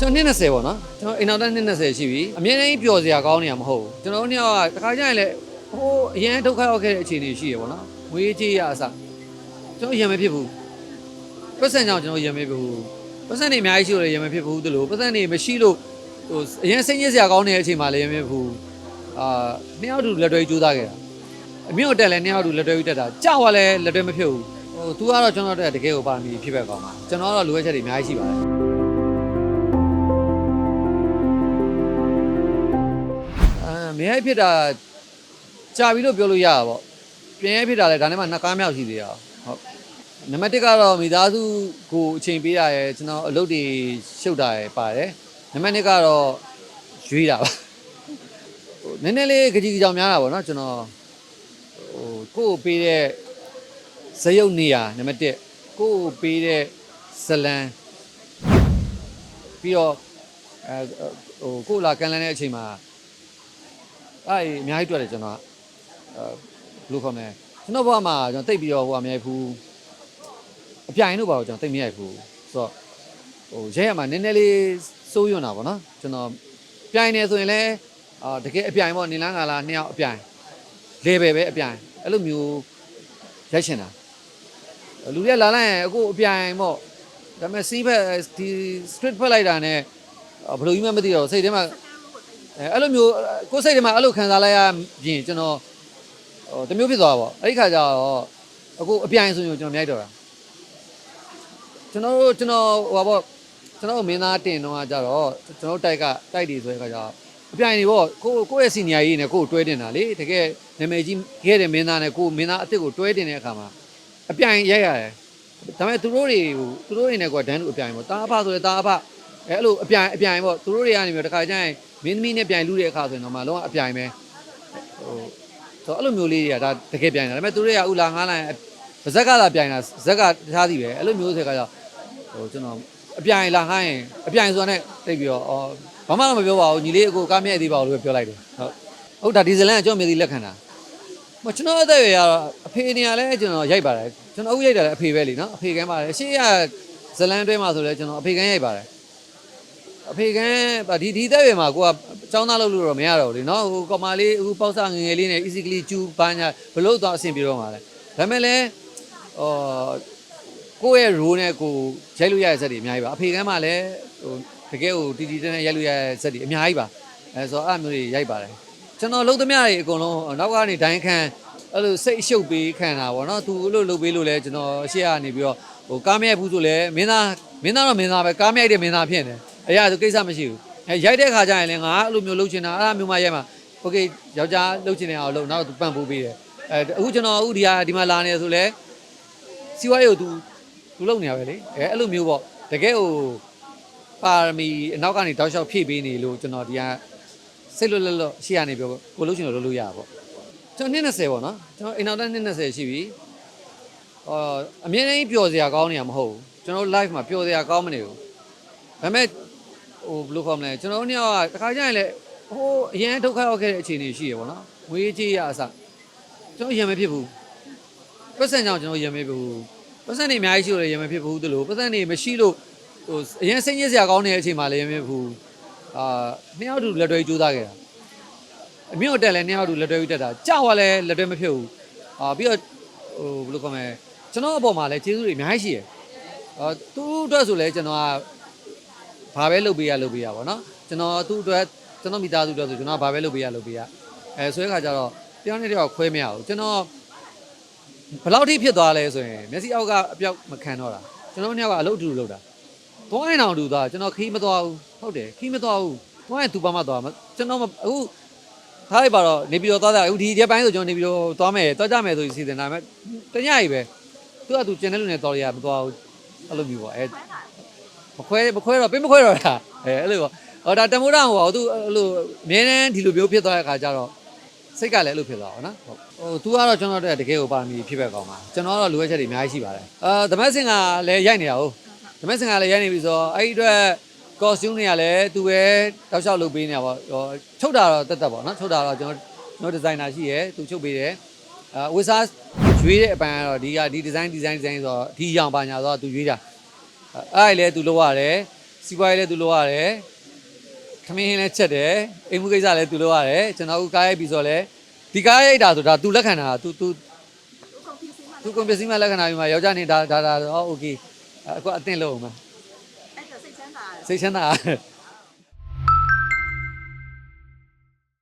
ကျွန်တော်နှစ်20ပေါ့နော်ကျွန်တော်အိမ်နောက်တက်နှစ်20ရှိပြီအမြဲတမ်းပျော်စရာကောင်းနေရမဟုတ်ဘူးကျွန်တော်တို့နှစ်ယောက်ကတခါကျရင်လည်းဟိုအရင်ဒုက္ခရောက်ခဲ့တဲ့အခြေအနေရှိရပေါ့နော်ငွေကြေးရအစကျွန်တော်ရင်မဖြစ်ဘူးပတ်စံကြောင့်ကျွန်တော်ရင်မဖြစ်ဘူးပတ်စံနေအများကြီးရှိလို့လည်းရင်မဖြစ်ဘူးတလို့ပတ်စံနေမရှိလို့ဟိုအရင်စိတ်ညစ်စရာကောင်းနေတဲ့အချိန်မှာလည်းရင်မဖြစ်ဘူးအာနှစ်ယောက်တူလက်တွဲကြိုးစားခဲ့တာအမြင့်တက်လည်းနှစ်ယောက်တူလက်တွဲပြီးတက်တာကြောက်ရလည်းလက်တွဲမဖြစ်ဘူးဟို तू ကတော့ကျွန်တော်တို့တကယ်ကိုပါမီဖြစ်ပဲကောင်းပါကျွန်တော်ကတော့လိုအပ်ချက်တွေအများကြီးရှိပါတယ် အဲမရိုက်ဖြစ်တာကြာပြီလို့ပြောလို့ရတာပေါ့ပြန်ရိုက်ဖြစ်တာလည်းဒါနဲ့မှနှစ်ကားမြောက်ရှိသေးတာဟုတ်နံပါတ်1ကတော့မိသားစုကိုအချိန်ပေးရရဲကျွန်တော်အလုပ်တွေရှုပ်တာရယ်ပါတယ်နံပါတ်2ကတော့ရွေးတာပါဟိုနည်းနည်းလေးကြကြီးကြောင်များတာပေါ့နော်ကျွန်တော်ဟိုကိုယ့်ကိုပေးတဲ့ဇယုတ်နေရနံပါတ်1ကိုယ့်ကိုပေးတဲ့ဇလံပြီးတော့အဲဟိုကိုယ့်လာကန်လန်းတဲ့အချိန်မှာ အဲ့ဒီအများကြီးတွေ့တယ်ကျွန်တော်ကအဲဘယ်လိုခေါ်မလဲကျွန်တော်ဘဝမှာကျွန်တော်တိတ်ပြီးတော့ဟိုအများကြီးဘူးအပြိုင်လို့ပါတော့ကျွန်တော်တိတ်မရိုက်ဘူးဆိုတော့ဟိုရဲရမှာနည်းနည်းလေးစိုးရွံ့တာပေါ့နော်ကျွန်တော်ပြိုင်နေဆိုရင်လည်းအာတကယ်အပြိုင်ပေါ့နေလန်းကလာနှစ်ယောက်အပြိုင်လေပဲပဲအပြိုင်အဲ့လိုမျိုးရိုက်ချင်တာလူတွေကလာလိုက်ရင်အခုအပြိုင်ပေါ့ဒါပေမဲ့စီးဖက်ဒီ street ဖက်လိုက်တာနဲ့ဘယ်လိုကြီးမှမသိတော့စိတ်ထဲမှာ အဲအဲ့လိုမျိုးကိုယ်စိတ်ထဲမှာအဲ့လိုခံစားလိုက်ရရင်ကျွန်တော်ဟိုတမျိုးဖြစ်သွားတာပေါ့အဲ့ဒီခါကျတော့အခုအပြိုင်ဆိုရင်ကျွန်တော်မြိုက်တော့တာကျွန်တော်တို့ကျွန်တော်ဟိုပါပေါ့ကျွန်တော်တို့မင်းသားတင်တော့ကကြတော့ကျွန်တော်တို့တိုက်ကတိုက်တွေဆိုတဲ့ခါကျတော့အပြိုင်တွေပေါ့ကိုကိုယ့်ရဲ့စီနီယာကြီးနဲ့ကိုကိုတွဲတင်တာလေတကယ်နာမည်ကြီးခဲ့တဲ့မင်းသားနဲ့ကိုမင်းသားအစ်စ်ကိုတွဲတင်တဲ့အခါမှာအပြိုင်ရိုက်ရတယ်ဒါပေမဲ့သူတို့တွေကိုသူတို့တွေနဲ့ကွာဒန်းလူအပြိုင်ပေါ့တာအဖဆိုရင်တာအဖအဲအဲ့လိုအပြိုင်အပြိုင်ပေါ့သူတို့တွေကနေပြီးတော့တခါကျရင် မင်းသမီးနဲ့ပြိုင်လူတဲ့အခါဆိုရင်တော့မှလုံးဝအပြိုင်ပဲဟိုဆိုတော့အဲ့လိုမျိုးလေးတွေကဒါတကယ်ပြိုင်တာဒါပေမဲ့သူတွေကဥလာငားလိုက်ဗဇက်ကလာပြိုင်တာဇက်ကတခြားစီပဲအဲ့လိုမျိုးဆိုတဲ့အခါကျဟိုကျွန်တော်အပြိုင်လာခိုင်းရင်အပြိုင်ဆိုတာနဲ့တိတ်ပြီးတော့အော်ဘာမှတော့မပြောပါဘူးညီလေးအကိုကားမြဲသေးပါဘူးလို့ပြောလိုက်တယ်ဟုတ်ဟုတ်ဒါဒီဇလန်ကကျွန်တော်မြေသေးလက်ခံတာမကျွန်တော်အသက်အရွယ်ကတော့အဖေနေရာလဲကျွန်တော်ရိုက်ပါတယ်ကျွန်တော်အခုရိုက်တာလည်းအဖေပဲလीနော်အဖေကမ်းပါတယ်ရှေ့ကဇလန်တွဲမှာဆိုလဲကျွန်တော်အဖေကမ်းရိုက်ပါတယ် အဖေကန်းဒီဒီတဲ့ဘယ်မှာကိုကចောင်းသားလုပ်လို့တော့မရတော့ဘူးလေနော်ဟိုကောင်မလေးအခုပေါက်စားငယ်ငယ်လေးနဲ့ easily ကျူဘာညာဘလို့တော့အဆင်ပြေတော့မှာလဲဒါပေမဲ့လည်းဟောကိုယ့်ရဲ့ role နဲ့ကိုရိုက်လို့ရတဲ့ဇက်တွေအများကြီးပါအဖေကန်းမှာလည်းဟိုတကယ်ကိုတီတီတန်းတန်းရိုက်လို့ရတဲ့ဇက်တွေအများကြီးပါအဲဆိုတော့အဲ့မျိုးတွေရိုက်ပါတယ်ကျွန်တော်လုံးသမျှတွေအကုန်လုံးနောက်ကနေဒိုင်းခံအဲ့လိုစိတ်အရှုပ်ပေးခံတာပေါ့နော်သူအဲ့လိုလုပ်ပေးလို့လဲကျွန်တော်အရှိရကနေပြီးတော့ဟိုကားမရိုက်ဘူးဆိုလဲမင်းသားမင်းသားတော့မင်းသားပဲကားမရိုက်တဲ့မင်းသားဖြစ်နေတယ် အရာဆိုကိစ္စမရှိဘူးအဲရိုက်တဲ့ခါကျရင်လည်းငါအဲ့လိုမျိုးလှုပ်ချင်တာအဲ့လိုမျိုးမှရိုက်မှာโอเคယောက်ျားလှုပ်ချင်တဲ့အောင်လှုပ်နောက်သူပန့်ပိုးပေးတယ်အဲအခုကျွန်တော်အခုဒီဟာဒီမှာလာနေဆိုလဲစီဝါရီကိုသူသူလှုပ်နေရပဲလေအဲအဲ့လိုမျိုးပေါ့တကယ်ဟိုပါရမီအနောက်ကနေတောက်လျှောက်ဖြည့်ပေးနေလို့ကျွန်တော်ဒီဟာစိတ်လွတ်လွတ်လွတ်ရှိရနေပြောကိုလှုပ်ချင်လို့လှုပ်လို့ရပါပေါ့ကျွန်တော်နှစ်20ပေါ့နော်ကျွန်တော်အိမ်နောက်တက်နှစ်20ရှိပြီအော်အမြဲတမ်းပျော်စရာကောင်းနေရမဟုတ်ဘူးကျွန်တော် live မှာပျော်စရာကောင်းမနေဘူးဒါပေမဲ့ ဟိုဘယ်လိုခေါ်မလဲကျွန်တော်တို့နှစ်ယောက်ကတခါကျရင်လည်းဟိုအရင်ဒုက္ခရောက်ခဲ့တဲ့အခြေအနေရှိရပေါ့နော်ငွေကြေးရအစကျွန်တော်ရင်မဖြစ်ဘူးပတ်စံကြောင့်ကျွန်တော်ရင်မဖြစ်ဘူးပတ်စံနေအများကြီးရှိလို့လည်းရင်မဖြစ်ဘူးတလို့ပတ်စံနေမရှိလို့ဟိုအရင်စိတ်ညစ်စရာကောင်းတဲ့အချိန်မှာလည်းရင်မဖြစ်ဘူးအာနှစ်ယောက်တူလက်တွဲကြိုးစားခဲ့တာအမြင့်တက်လည်းနှစ်ယောက်တူလက်တွဲပြီးတက်တာကြောက်ရလည်းလက်တွဲမဖြစ်ဘူးအာပြီးတော့ဟိုဘယ်လိုခေါ်မလဲကျွန်တော်အပေါ်မှာလည်းကျေးဇူးတွေအများကြီးရှိရအာသူ့အတွက်ဆိုလည်းကျွန်တော်က ဘာပဲလုပ်ပေးရလုပ်ပေးရပါတော့ကျွန်တော်သူ့အတွက်ကျွန်တော်မိသားစုအတွက်ဆိုကျွန်တော်ဘာပဲလုပ်ပေးရလုပ်ပေးရအဲဆိုတဲ့ခါကျတော့တယောက်နဲ့တယောက်ခွဲမရဘူးကျွန်တော်ဘယ်လောက်ထိဖြစ်သွားလဲဆိုရင်မျက်စိအောက်ကအပြောက်မခံတော့တာကျွန်တော်နှစ်ယောက်ကအလုပ်အတူတူလုပ်တာသွားရင်အောင်တူသွားကျွန်တော်ခီးမသွားဘူးဟုတ်တယ်ခီးမသွားဘူးသွားရင်သူပါမသွားမကျွန်တော်အခုထားလိုက်ပါတော့နေပြီးတော့သွားတာအခုဒီရက်ပိုင်းဆိုကျွန်တော်နေပြီးတော့သွားမယ်သွားကြမယ်ဆိုစီစဉ်တာမဲ့တညကြီးပဲသူကသူကျန်တဲ့လူနဲ့တော်ရရမသွားဘူးအဲ့လိုမျိုးပေါ့အဲ မခွဲမခွဲတော့ပေးမခွဲတော့တာအဲအဲ့လိုပေါ့ဟောဒါတမိုးတောင်ဟောသူအဲ့လိုအမြဲတမ်းဒီလိုမျိုးဖြစ်သွားတဲ့အခါကျတော့စိတ်ကလည်းအဲ့လိုဖြစ်သွားပါတော့နော်ဟုတ်ဟိုသူကတော့ကျွန်တော်တို့တကယ်ကိုပါမီဖြစ်ပဲကောင်းပါကျွန်တော်ကတော့လိုအပ်ချက်တွေအများကြီးရှိပါတယ်အာသမက်စင်ကလည်းရိုက်နေတာဟုတ်သမက်စင်ကလည်းရိုက်နေပြီဆိုတော့အဲ့ဒီအတွက် costume တွေကလည်းသူပဲတောက်လျှောက်လုပ်ပေးနေတာပေါ့ဟောချုပ်တာတော့တက်တက်ပေါ့နော်ချုပ်တာတော့ကျွန်တော်ကျွန်တော်ဒီဇိုင်နာရှိရယ်သူချုပ်ပေးတယ်အာဝစ်စားရွေးတဲ့အပန်းကတော့ဒီကဒီဒီဇိုင်းဒီဇိုင်းဒီဇိုင်းဆိုတော့ဒီရောင်ပါညာဆိုတော့သူရွေးတာ အဲ့လေသူလောက်ရတယ်စီးပွားရေးလည်းသူလောက်ရတယ်ခမင်းဟင်းလည်းချက်တယ်အိမ်မှုကိစ္စလည်းသူလောက်ရတယ်ကျွန်တော်အခုကားရိုက်ပြီးဆိုလဲဒီကားရိုက်တာဆိုဒါသူလက်ခံတာသူသူသူကွန်ပျူတာမှာလက်ခံတာပြီးမှယောက်ျားနေဒါဒါဒါဟောโอเคအခုအသင့်လုပ်အောင်ပါစိတ်ချမ်းသာစိတ်ချမ်းသာ